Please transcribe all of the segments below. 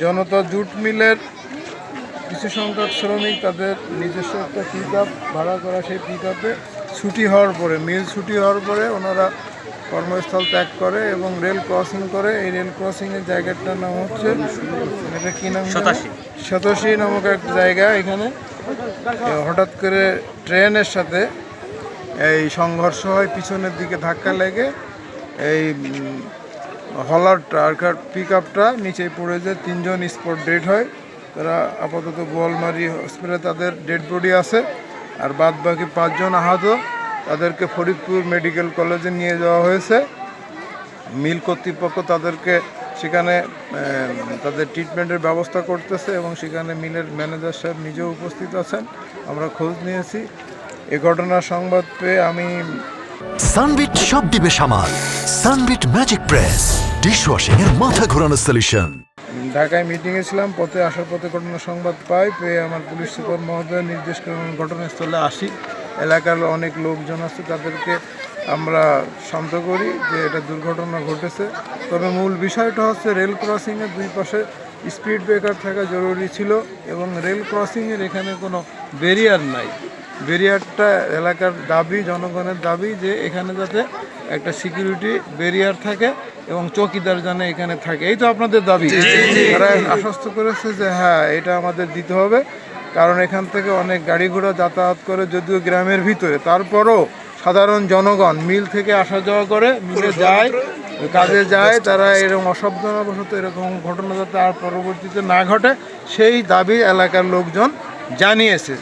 জনতা jute মিলের কিছু সংখ্যক শ্রমিক তাদের নিজস্ব একটা পিক ভাড়া করা সেই পিক ছুটি হওয়ার পরে মিল ছুটি হওয়ার পরে ওনারা কর্মস্থল ত্যাগ করে এবং রেল ক্রসিং করে এই রেল ক্রসিংয়ের জায়গাটার নাম হচ্ছে এটা কী নাম? শতাশি। নামক একটা জায়গা এখানে হঠাৎ করে ট্রেনের সাথে এই সংঘর্ষ হয় পিছনের দিকে ধাক্কা লেগে এই হলার ট্রাকার পিক আপটা নিচে পড়ে যায় তিনজন স্পট ডেড হয়, তারা আপাতত বোয়ালমারি হসপিটালে তাদের ডেড বডি আছে, আর বাদ বাকি পাঁচজন আহত, তাদেরকে ফরিদপুর মেডিকেল কলেজে নিয়ে যাওয়া হয়েছে। মিল কর্তৃপক্ষ তাদেরকে সেখানে তাদের ট্রিটমেন্টের ব্যবস্থা করতেছে এবং সেখানে মিলের ম্যানেজার সাহেব নিজেও উপস্থিত আছেন, আমরা খোঁজ নিয়েছি। এ ঘটনার সংবাদ পেয়ে আমি সানবিট সব দিবে সামাল। সানবিট ম্যাজিক প্রেস ডিশওয়াশিং এর মাথা ঘোরানো সলিউশন ঢাকায় মিটিংয়ে ছিলাম, পথে আসার পথে ঘটনা সংবাদ পাই, পেয়ে আমার পুলিশ সুপার মহোদয় নির্দেশ ঘটনাস্থলে আসি। এলাকার অনেক লোকজন আছে, তাদেরকে আমরা শান্ত করি যে এটা দুর্ঘটনা ঘটেছে। তবে মূল বিষয়টা হচ্ছে রেল ক্রসিংয়ের দুই পাশে স্পিড ব্রেকার থাকা জরুরি ছিল এবং রেল ক্রসিংয়ের এখানে কোনো ব্যারিয়ার নাই। ব্যারিয়ারটা এলাকার দাবি জনগণের দাবি যে এখানে যাতে একটা সিকিউরিটি ব্যারিয়ার থাকে এবং চৌকিদার যেন এখানে থাকে। এই তো আপনাদের দাবি। তারা আশ্বস্ত করেছে যে হ্যাঁ এটা আমাদের দিতে হবে। কারণ এখান থেকে অনেক গাড়ি ঘোড়া যাতায়াত করে যদিও গ্রামের ভিতরে। তারপরও সাধারণ জনগণ মিল থেকে আসা যাওয়া করে মিলে যায় কাজে যায় তারা এরকম অসাবধানবশত এরকম ঘটনা যাতে আর পরবর্তীতে না ঘটে সেই দাবি এলাকার লোকজন জানিয়েছে।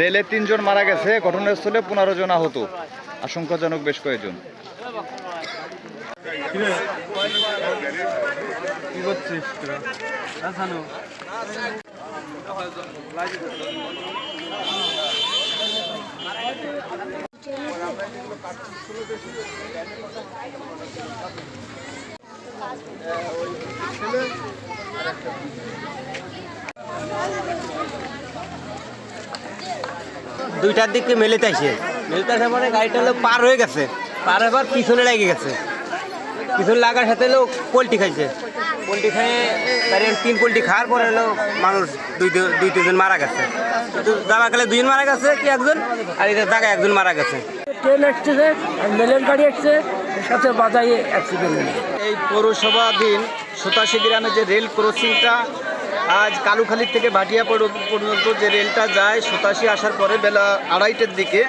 রেলে তিনজন মারা গেছে ঘটনাস্থলে পনেরো জন আহত। আশঙ্কাজনক বেশ কয়েকজন। দুইটার দিকে মেলেতে আসে। মেলেতে আসার পরে গাড়িটা হলো পার হয়ে গেছে। পার হবার পিছনে লেগে গেছে। পিছনে লাগার সাথে হলো পোলট্রি খাইছে। পোলট্রি খেয়ে গাড়ির তিন পোলট্রি খাওয়ার পরে হলো মানুষ দুই দু- দুই তিনজন মারা গেছে। দাবা খেলে দুজন মারা গেছে কি একজন? আর এটা দাগায় একজন মারা গেছে। ট্রেন এসছে আর মেলের গাড়ি এসছে সাথে বাজাই অ্যাক্সিডেন্ট এই পৌরসভা দিন সতাশি গ্রামে যে রেল ক্রসিংটা আজ কালুখালী থেকে ভাটিয়া পর্যন্ত যে রেলটা যায়, সতাশি আসার পরে বেলা আড়াইটের দিকে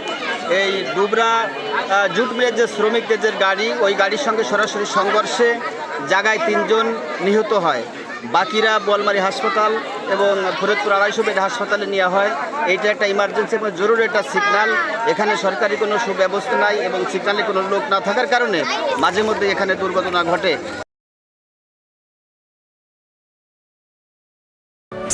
এই ডুবরা জুট মিলের যে শ্রমিকদের যে গাড়ি, ওই গাড়ির সঙ্গে সরাসরি সংঘর্ষে জায়গায় তিনজন নিহত হয়। বাকিরা বোয়ালমারি হাসপাতাল এবং ফরিদপুর আড়াইশো বেড হাসপাতালে নেওয়া হয়। এইটা একটা ইমার্জেন্সি এবং জরুরি একটা সিগনাল এখানে সরকারি কোনো সুব্যবস্থা নাই এবং সিগন্যালে কোনো লোক না থাকার কারণে মাঝে মধ্যে এখানে দুর্ঘটনা ঘটে।